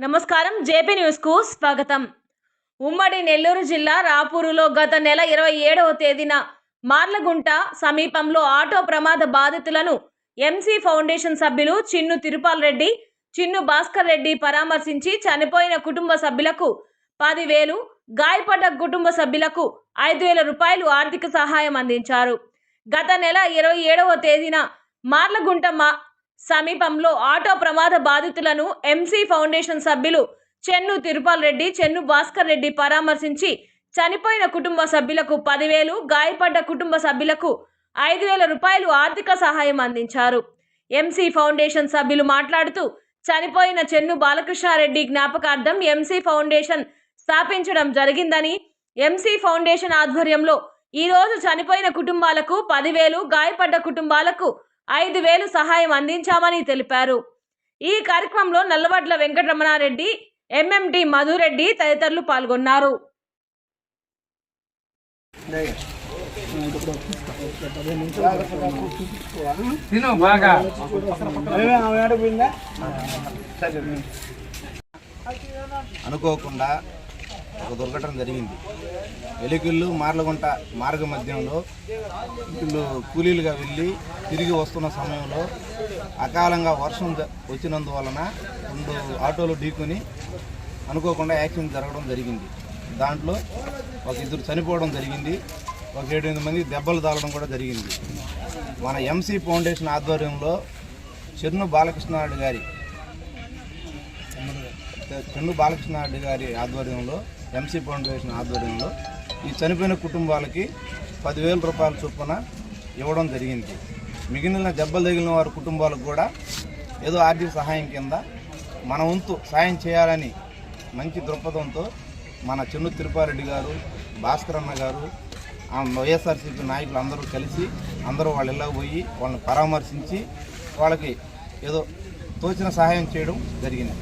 నమస్కారం. జేపీ న్యూస్కు స్వాగతం. ఉమ్మడి నెల్లూరు జిల్లా రాపూరులో గత నెల ఇరవై ఏడవ తేదీన మార్లగుంట సమీపంలో ఆటో ప్రమాద బాధితులను ఎంసీ ఫౌండేషన్ సభ్యులు చిన్ను తిరుపాల్ రెడ్డి చిన్ను భాస్కర్ రెడ్డి పరామర్శించి చనిపోయిన కుటుంబ సభ్యులకు పదివేలు గాయపడ్డ కుటుంబ సభ్యులకు ఐదు వేల రూపాయలు ఆర్థిక సహాయం అందించారు. గత నెల ఇరవై ఏడవ తేదీన మార్లగుంట మా సమీపంలో ఆటో ప్రమాద బాధితులను ఎంసీ ఫౌండేషన్ సభ్యులు చెన్ను తిరుపాల్ రెడ్డి చెన్ను భాస్కర్ రెడ్డి పరామర్శించి చనిపోయిన కుటుంబ సభ్యులకు పదివేలు గాయపడ్డ కుటుంబ సభ్యులకు ఐదు వేల రూపాయలు ఆర్థిక సహాయం అందించారు. ఎంసీ ఫౌండేషన్ సభ్యులు మాట్లాడుతూ చనిపోయిన చెన్ను బాలకృష్ణారెడ్డి జ్ఞాపకార్థం ఎంసీ ఫౌండేషన్ స్థాపించడం జరిగిందని ఎంసీ ఫౌండేషన్ ఆధ్వర్యంలో ఈరోజు చనిపోయిన కుటుంబాలకు పదివేలు గాయపడ్డ కుటుంబాలకు ఐదు వేలు సహాయం అందించామని తెలిపారు. ఈ కార్యక్రమంలో నల్లవడ్ల వెంకటరమణారెడ్డి ఎంఎండి మధురెడ్డి తదితరులు పాల్గొన్నారు. అనుకోకుండా ఒక దుర్ఘటన జరిగింది. ఎలికిళ్ళు మార్లగుంట మార్గ మధ్యంలో వీళ్ళు కూలీలుగా వెళ్ళి తిరిగి వస్తున్న సమయంలో అకాలంగా వర్షం వచ్చినందువలన రెండు ఆటోలు ఢీకొని అనుకోకుండా యాక్సిడెంట్ జరగడం జరిగింది. దాంట్లో ఒక ఇద్దరు చనిపోవడం జరిగింది. ఒక ఏడు మంది దెబ్బలు తాగడం కూడా జరిగింది. మన ఎంసీ ఫౌండేషన్ ఆధ్వర్యంలో చెన్ను బాలకృష్ణారెడ్డి గారి చెన్ను బాలకృష్ణారెడ్డి గారి ఆధ్వర్యంలో ఎంసీ ఫౌండేషన్ ఆధ్వర్యంలో ఈ చనిపోయిన కుటుంబాలకి పదివేల రూపాయల చొప్పున ఇవ్వడం జరిగింది. మిగిలిన దెబ్బలు తగిలిన వారి కుటుంబాలకు కూడా ఏదో ఆర్థిక సహాయం కింద మన వంతు సాయం చేయాలని మంచి దృక్పథంతో మన చెన్ను తిరుపారెడ్డి గారు భాస్కర్ అన్న గారు వైఎస్ఆర్సీపీ నాయకులు అందరూ కలిసి అందరూ వాళ్ళ ఇళ్ళకి పోయి వాళ్ళని పరామర్శించి వాళ్ళకి ఏదో తోచిన సహాయం చేయడం జరిగింది.